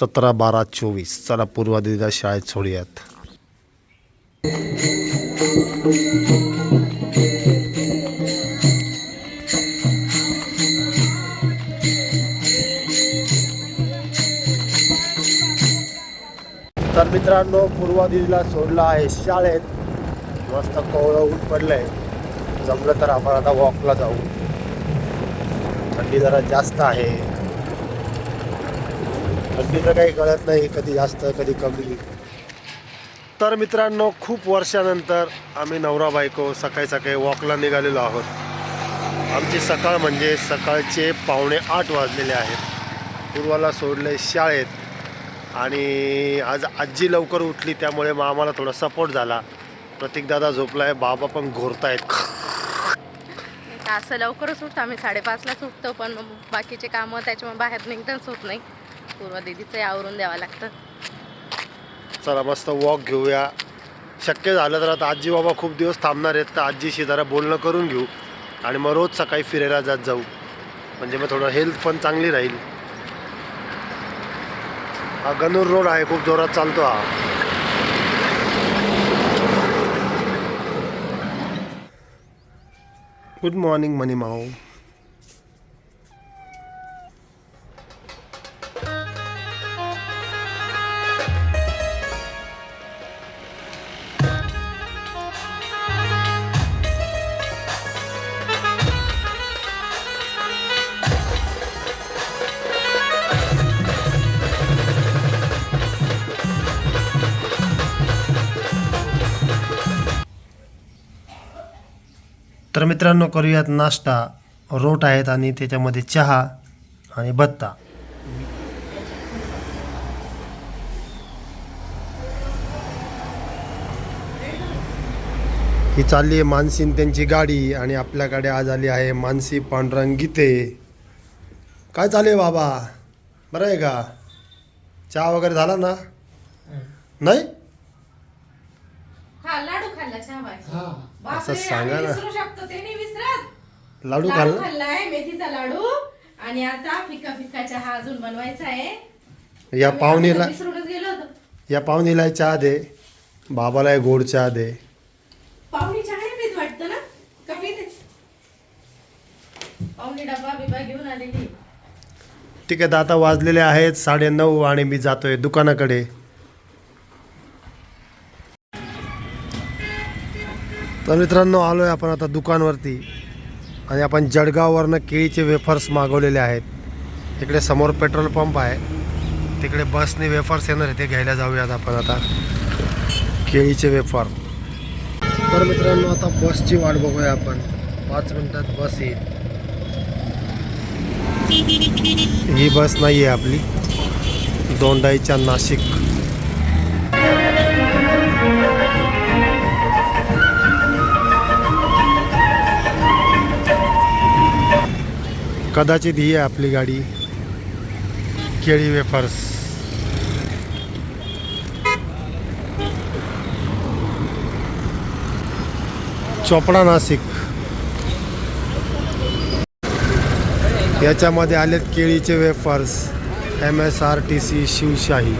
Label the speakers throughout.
Speaker 1: सतरा बारा चोवीस. चला पूर्वा शाळेत सोडूयात. तर मित्रांनो पूर्वादिला सोडला आहे शाळेत. मस्त कोवळं ऊन पडलंय. जमलं तर आपण आता वॉकला जाऊ. थंडी जरा जास्त आहे. थंडीचं काही कळत नाही कधी जास्त कधी कमी. तर मित्रांनो खूप वर्षानंतर आम्ही नवरा बायको सकाळी सकाळी वॉकला निघालेलो आहोत. आमची सकाळ म्हणजे सकाळचे पावणे आठ वाजलेले आहेत. पूर्वाला सोडले शाळेत आणि आज आजी लवकर उठली त्यामुळे मग आम्हाला थोडा सपोर्ट झाला. प्रतीकदादा झोपलाय बाबा पण घोरतायत.
Speaker 2: असं लवकरच उठतो आम्ही साडेपाचलाच उठतो पण बाकीचे कामं त्याच्यामुळे बाहेर निघताच होत नाही. पूर्व दिदीचं आवरून द्यावं लागतं.
Speaker 1: चला मस्त वॉक घेऊया. शक्य झालं तर आता आजी बाबा खूप दिवस थांबणार आहेत तर आजीशी जरा बोलणं करून घेऊ. आणि मग रोज सकाळी फिरायला जात जाऊ. म्हणजे मग थोडं हेल्थ पण चांगली राहील. हा गनूर रोड आहे खूप जोरात चालतो हा. गुड मॉर्निंग मनी माऊ मित्रांनो करूयात नाश्ता. रोट आहेत आणि त्याच्यामध्ये चहा आणि भत्ता. ही चालली आहे मानसीन त्यांची गाडी आणि आपल्याकडे आज आली आहे मानसी पांडुरंग गीते. काय चालू आहे बाबा? बरं आहे का? चहा वगैरे झाला ना? नाही?
Speaker 2: हा लाडू खाल्ला चहा
Speaker 1: असं सांगा ना.
Speaker 2: विसरू शकतो ते नाही विसरत.
Speaker 1: लाडू खाल्ला?
Speaker 2: खाल्लाय मेथीचा लाडू. आणि आता फिका फिका चहा अजून बनवायचा आहे.
Speaker 1: या पाहुणीला
Speaker 2: आता विसरूनच गेलो होतो.
Speaker 1: या पाहुणीला चहा दे बाबाला गोड चहा दे
Speaker 2: पाहुणी चहा नाही पीत वाटतं ना? का पिते पाहुणी डबा बिबा घेऊन आलेली.
Speaker 1: ठीक आहे आता वाजलेले आहेत साडे नऊ आणि मी जातोय दुकानाकडे. तर मित्रांनो आलो आहे आपण आता दुकानवरती. आणि आपण जळगाववरनं केळीचे वेफर्स मागवलेले आहेत. इकडे समोर पेट्रोल पंप आहे. तिकडे बसने वेफर्स येणार आहे ते घ्यायला जाऊयात आपण आता. केळीचे वेफर तर मित्रांनो आता बसची वाट बघूया आपण. पाच मिनिटात बस येईल. ही बस नाही आहे आपली. दोंडाईच्या नाशिक. कदाचित ही आहे आपली गाडी. केळी वेफर्स. चोपडा नाशिक. याच्यामध्ये आलेत केळीचे wafers. M S R T C Shivshahi.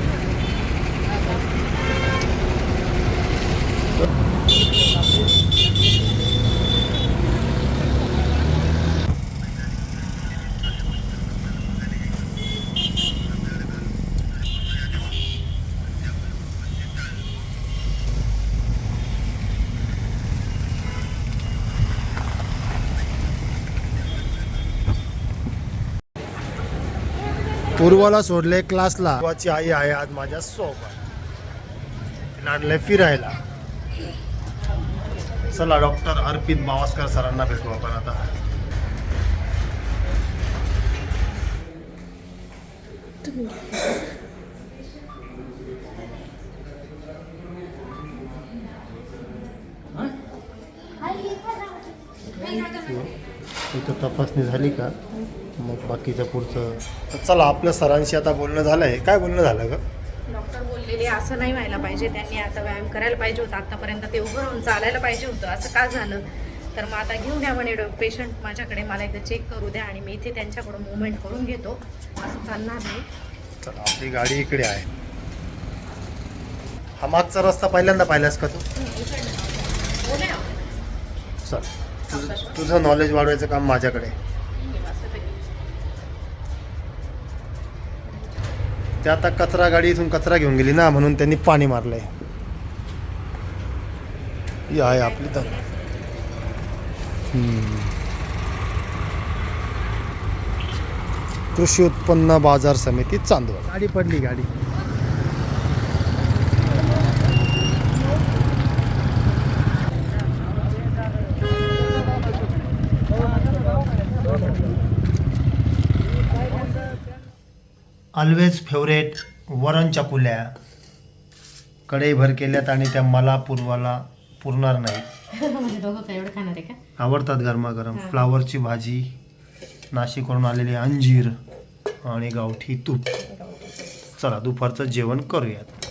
Speaker 1: पूर्वाला सोडले क्लासला. पूर्वाची आई आहे आज माझ्या सोबत. तिला आणलंय फिरायला. चला डॉक्टर अर्पित मावास्कर सरांना भेटू आपण आता. इथं तपासणी झाली का? मग बाकीचं पुढचं? तर चला आपल्या सरांशी आता बोलणं झालं आहे काय बोलणं झालं ग?
Speaker 2: डॉक्टर बोललेले असं नाही व्हायला पाहिजे. त्यांनी आता व्यायाम करायला पाहिजे होता. आतापर्यंत ते उभं राहून चालायला पाहिजे होतं. असं का झालं? तर मग आता घेऊन या म्हणे पेशंट माझ्याकडे. मला एकदा चेक करू द्या आणि मी इथे त्यांच्याकडून मुवमेंट करून घेतो. असं चालणार नाही.
Speaker 1: चला आपली गाडी इकडे आहे. हा मागचा रस्ता पहिल्यांदा पाहिलास का तू? चल. तुझं तुझं नॉलेज वाढवायचं काम माझ्याकडे आहे. ते आता कचरा गाडी इथून कचरा घेऊन गेली ना म्हणून त्यांनी पाणी मारलंय. ही आहे आपली तर कृषी उत्पन्न बाजार समिती चांदवड. गाडी पडली गाडी. ऑलवेज फेवरेट वरण चकुल्या कढई भर केल्यात आणि त्या मला पूर्वाला पुरणार नाही.
Speaker 2: म्हणजे दोघं काय एवढं खाणार आहे का?
Speaker 1: आवडतात गरमागरम. फ्लावरची भाजी नाशिकवरून आलेली अंजीर आणि गावठी तूप. चला दुपारचं जेवण करूयात.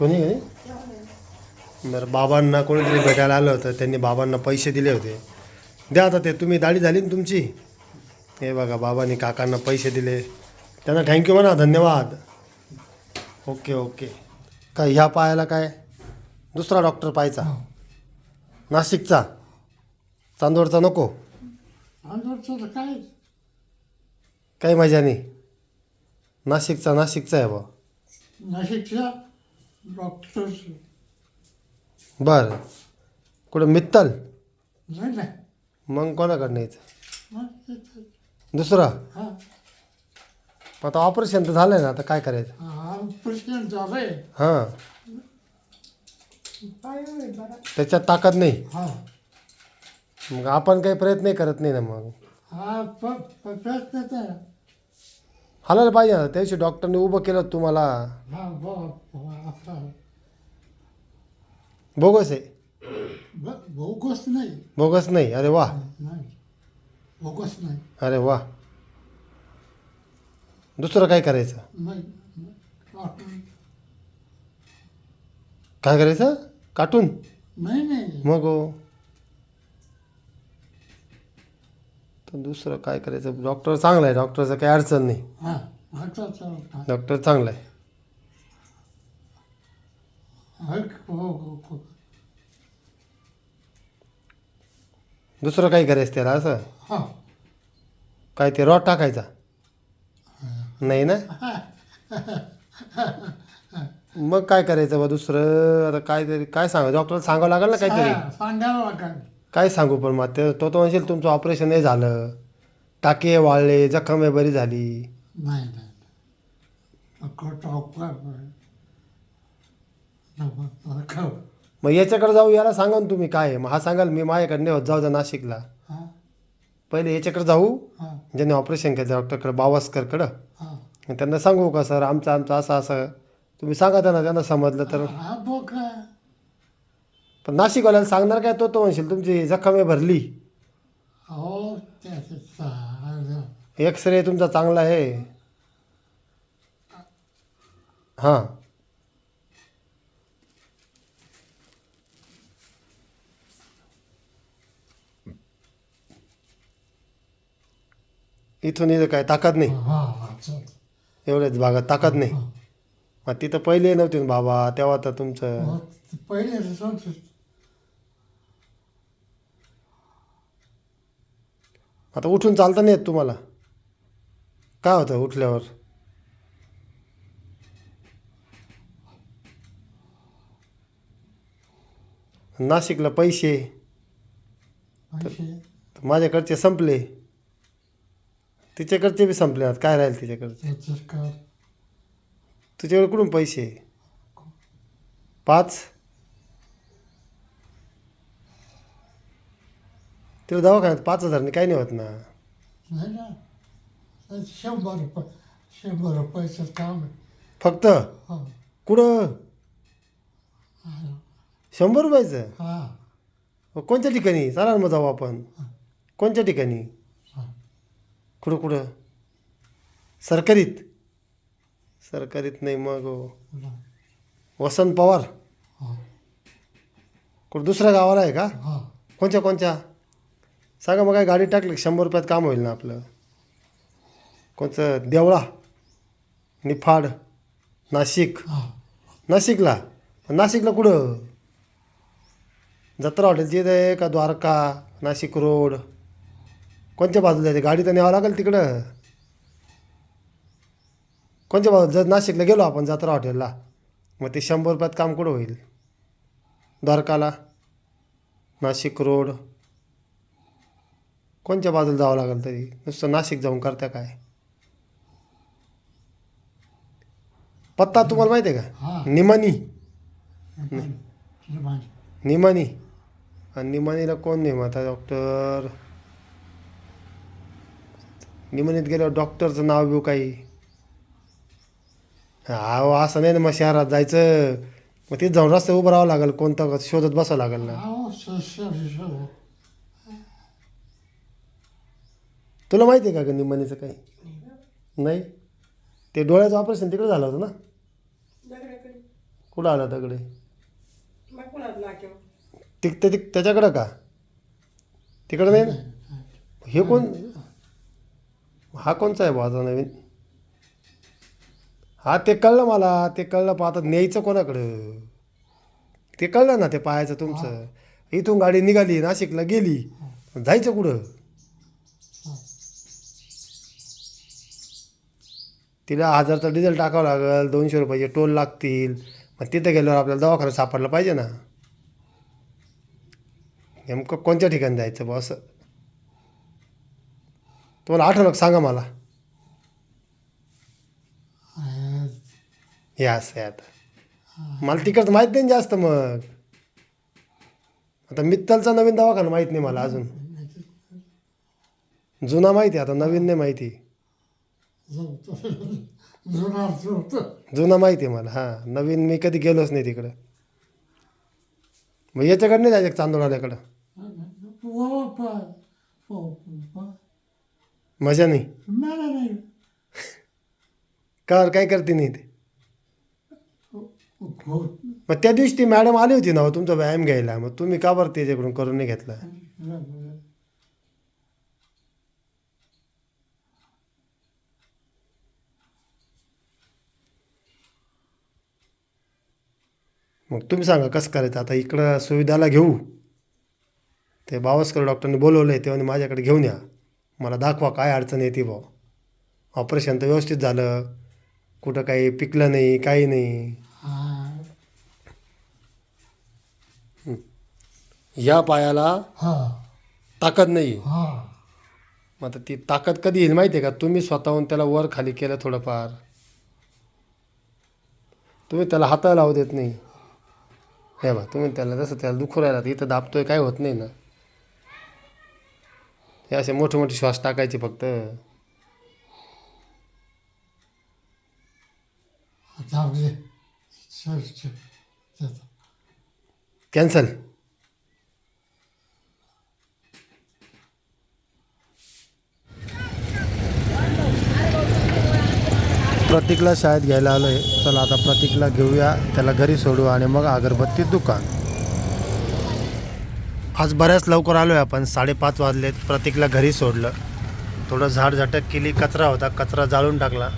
Speaker 1: कोणी? कोणी बरं बाबांना कोणीतरी भेटायला आलं होतं त्यांनी बाबांना पैसे दिले होते. द्या आता ते तुम्ही दाढी झाली ना तुमची? हे बघा बाबांनी काकांना पैसे दिले. त्यांना थँक्यू म्हणा धन्यवाद. Okay okay. काय ह्या पायाला काय? दुसरा डॉक्टर पाहायचा. नाशिकचा. चांदवडचा नको. काही मजा नाही. नाशिकचा नाशिकचा आहे बा
Speaker 3: नाशिकच्या डॉक्टर.
Speaker 1: बरं. कुठं मित्तल?
Speaker 3: नाही ना
Speaker 1: मग कोणाकडनं यायचं?
Speaker 3: मग ते-
Speaker 1: दुसरा?
Speaker 3: हा.
Speaker 1: आता ऑपरेशन तर झालंय ना आता काय करायचं?
Speaker 3: हा प्रेसिडेंट झालंय.
Speaker 1: हां. त्याच्यात ताकद नाही.
Speaker 3: हा.
Speaker 1: मग आपण काही प्रयत्नही करत नाही ना मग?
Speaker 3: हा प- प- प्रयत्न तर
Speaker 1: हालायला पाहिजे ना त्या दिवशी डॉक्टरने उभं केलं तुम्हाला.
Speaker 3: हा असा
Speaker 1: बोगस आहे.
Speaker 3: ब- बोगस नाही.
Speaker 1: बोगस नाही अरे वा.
Speaker 3: नाही बोगस नाही
Speaker 1: अरे वा. दुसरं काय करायचं?
Speaker 3: नाही
Speaker 1: काय करायचं? काटून.
Speaker 3: नाही नाही.
Speaker 1: मग? हो तर दुसरं काय करायचं? डॉक्टर चांगला आहे. डॉक्टरचं काही अडचण नाही.
Speaker 3: हा.
Speaker 1: डॉक्टर चांगला आहे.
Speaker 3: हा, हो, हो.
Speaker 1: दुसरं काय करायचं त्याला असं?
Speaker 3: हा.
Speaker 1: काय ते रॉड टाकायचा? नाही ना? मग काय करायचं बा दुसरं? आता काय तरी काय सांगा डॉक्टरला सांगावं लागेल ना काहीतरी?
Speaker 3: सांगायला लागेल.
Speaker 1: काय सांगू पण मग ते तो म्हणशील तुमचं ऑपरेशन नाही झालं. टाके वाळले जखम आहे बरी झाली.
Speaker 3: नाही
Speaker 1: मग याच्याकडे जाऊ याला सांगा ना तुम्ही काय आहे. मग हा सांगाल मी माझ्याकडे नाही होत जाऊ द्या नाशिकला.
Speaker 3: हा?
Speaker 1: पहिले याच्याकडे जाऊ.
Speaker 3: हा.
Speaker 1: ज्याने ऑपरेशन केलं डॉक्टरकडे बावस्करकडं.
Speaker 3: हा.
Speaker 1: आणि त्यांना सांगू का सर आमचं आमचं असं असं. तुम्ही सांगा त्यांना त्यांना समजलं तर.
Speaker 3: हा बोक
Speaker 1: पण नाशिकवाल्याला सांगणार काय? तो तो म्हणशील तुमची जखम आहे भरली.
Speaker 3: हो त्याचं चालेल.
Speaker 1: एक्सरे तुमचा चांगला आहे. हां. इथून इथं काय? ताकद नाही.
Speaker 3: हा हा चालेल.
Speaker 1: एवढ्याच भागात ताकद नाही. मग तिथं पहिले नव्हते ना बाबा तेव्हा तर तुमचं
Speaker 3: पहिले
Speaker 1: आता उठून चालता नाही येत तुम्हाला. काय होतं उठल्यावर? नाशिकला पैसे. तर माझ्याकडचे संपले. तिच्याकडचे बी संपले आता. काय राहील तिच्याकडचे? तुझ्याकडे कुठून पैसे? पाच? तिला दवाखान्यात पाच हजारने काही नाही होत ना.
Speaker 3: नाही ना. ते शंभर रुपये शंभर रुपयाचं काम आहे.
Speaker 1: फक्त?
Speaker 3: हो.
Speaker 1: कुठं? शंभर रुपयाचं?
Speaker 3: हा.
Speaker 1: मग कोणत्या ठिकाणी? चला ना मग जाऊ आपण. कोणत्या ठिकाणी?
Speaker 3: हा.
Speaker 1: कुठं कुठं? सरकारीत. सरकारीत नाही मग. हो. वसंत पवार.
Speaker 3: हा.
Speaker 1: कुठं दुसऱ्या गावाला आहे का?
Speaker 3: हा.
Speaker 1: कोणत्या कोणत्या सांगा मग काय गाडी टाकली शंभर रुपयात काम होईल ना आपलं? कोणचं देवळा निफाड नाशिक. नाशिकला? नाशिकला कुठं? जत्रा हॉटेलची इथं आहे का? द्वारका नाशिक रोड? कोणत्या बाजूला जायचं गाडी तर न्यावं लागेल तिकडं. कोणत्या बाजूला? जर नाशिकला गेलो आपण जत्रा हॉटेलला मग ते शंभर रुपयात काम कुठं होईल? द्वारकाला नाशिक रोड? कोणत्या बाजूला जावं लागेल तरी? नुसतं नाशिक जाऊन करत्या काय? पत्ता तुम्हाला माहिती आहे
Speaker 3: हा.
Speaker 1: का निमानी निमानी आणि निमानीला कोण नेमता डॉक्टर निमानीत गेल्यावर डॉक्टरचं नाव बिव काही? अहो असं नाही ना मग शहरात जायचं. मग तिथे जाऊन रस्ते उभं राहावं लागेल कोणतं शोधत बसावं लागेल ना
Speaker 3: अहो स- स- स-
Speaker 1: तुला माहिती आहे का ग निमानीचं काही? नाही. ते डोळ्याचं ऑपरेशन तिकडे झालं होतं ना? कुठं आलं दगडे? तिक ते तिक त्याच्याकडं का? तिकडं नाही ना? हे कोण? हा कोणचा आहे माझा नवीन? हा ते कळलं मला. ते कळलं पण आता न्यायचं कोणाकडं? ते कळलं ना ते पाहायचं तुमचं. इथून गाडी निघाली नाशिकला गेली. जायचं कुठं? तिला हजारचा डिझेल टाकावं लागेल दोनशे रुपयाचे टोल लागतील. मग तिथं गेल्यावर आपल्याला दवाखाना सापडला पाहिजे ना. नेमकं कोणत्या ठिकाणी जायचं बा असं? तुम्हाला आठवलं सांगा मला.
Speaker 3: अं,
Speaker 1: हे असं आहे आता. मला तिकडचं माहीत नाही जास्त मग. आता मित्तलचा नवीन दवाखाना माहीत नाही मला अजून. जुना माहिती आहे, आता नवीन नाही माहिती.
Speaker 3: जुना
Speaker 1: जुना माहिती आहे मला हां. नवीन मी कधी गेलोच नाही तिकडं. मग याच्याकडे नाही जायचं चांदोळाल्याकडं मजा नाही? का काय करते नाही ते? मग त्या दिवशी ती मॅडम आली होती ना हो तुमचा व्यायाम घ्यायला मग तुम्ही का बरं त्याच्याकडून करून नाही घेतला? मग तुम्ही सांगा कसं करायचं? आता इकडं सुविधाला घेऊ. ते बावस्कर डॉक्टरने बोलवलं आहे तेव्हा माझ्याकडे घेऊन या. मला दाखवा काय अडचण येते भाऊ ऑपरेशन तर व्यवस्थित झालं. कुठं काही पिकलं नाही काही नाही. या पायाला ताकद नाही. मग आता ती ताकद कधी येईल माहिती आहे का? तुम्ही स्वतःहून त्याला वर खाली केलं थोडंफार. तुम्ही त्याला हाताला लावू देत नाही. हे बा तुम्ही त्याला जसं त्याला दुखू राहिला तर इथं दाबतोय काय होत नाही ना. हे असे मोठे मोठे श्वास टाकायचे फक्त. कॅन्सल. प्रतीकला शाळेत घ्यायला आलो आहे चला आता प्रतीकला घेऊया. त्याला घरी सोडू आणि मग अगरबत्ती दुकान. आज बऱ्याच लवकर आलो आहे आपण. साडेपाच वाजलेत. प्रतीकला घरी सोडलं. थोडं झाड झटक केली. कचरा होता. कचरा जाळून टाकला.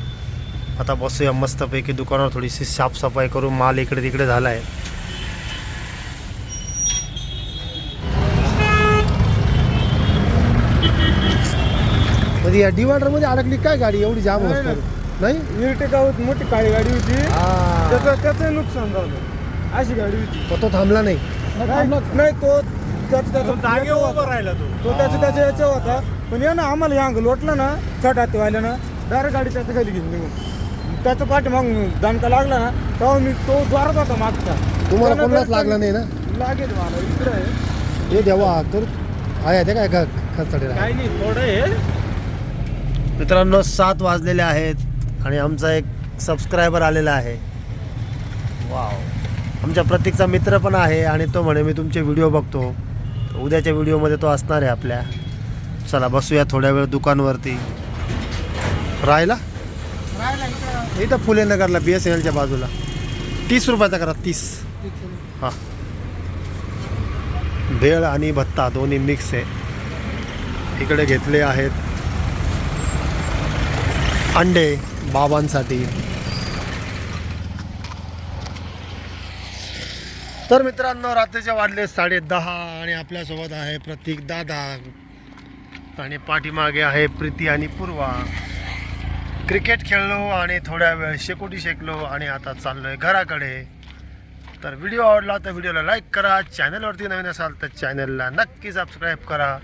Speaker 1: आता बसूया मस्तपैकी दुकानावर. थोडीशी साफसफाई करू. माल इकडे तिकडे झाला आहे या डिवायडरमध्ये अडकली काय गाडी? एवढी जाम असतो नाही
Speaker 4: इर्टिका मोठी काळी गाडी होती.
Speaker 1: हा.
Speaker 4: त्याचं त्याचं नुकसान झालं. अशी गाडी होती.
Speaker 1: तो थांबला नाही.
Speaker 4: नाही नाही, तो त्याचं त्याचं
Speaker 5: जागे उभा राहिला तो.
Speaker 4: तो त्याच्या त्याच्या याच्या होता. पण या ना आम्हाला या अंग लोटलं ना छोटा ते व्हायला ना डायरेक्ट गाडी त्याच्याखाली घेऊन निघून. त्याचं पाठी मग दणका लागला ना तेव्हा मी तो द्वारात होता मागचा.
Speaker 1: तुम्हाला
Speaker 4: त्यानं
Speaker 1: कोणालाच लागला नाही ना?
Speaker 4: लागेल मला इकडे आहे.
Speaker 1: हे देवा तर आहे ते काय खचडे
Speaker 5: काही नाही थोडं हे
Speaker 1: मित्रांनो सात वाजलेले आहेत. आणि आमचा एक सबस्क्रायबर आलेला आहे. वाव आमच्या प्रतीकचा मित्र पण आहे आणि तो म्हणे मी तुमचे व्हिडिओ बघतो. उद्याच्या व्हिडिओमध्ये तो असणार आहे आपल्या. चला बसूया थोड्या वेळ दुकानवरती. राहायला इथं. फुले नगरला बी एस एन एलच्या बाजूला. तीस रुपयाचा करा तीस. हां. भेळ आणि भत्ता दोन्ही मिक्स आहे. इकडे घेतले आहेत. अंडे. बाबांसाठी. तर मित्रांनो रात्रीचे वाजले साडे दहा आणि आपल्यासोबत आहे प्रतीक दादा. आणि पाठीमागे आहे प्रीती आणि पूर्वा. क्रिकेट खेळलो आणि थोड्या वेळ शेकोटी शेकलो आणि आता चाललोय घराकडे. तर व्हिडिओ आवडला तर व्हिडिओला लाईक करा चॅनलवरती नवीन असाल तर चॅनलला नक्की सबस्क्राईब करा.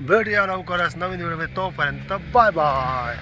Speaker 1: भेट या लवकरच नवीन व्हिडिओ तोपर्यंत बाय बाय.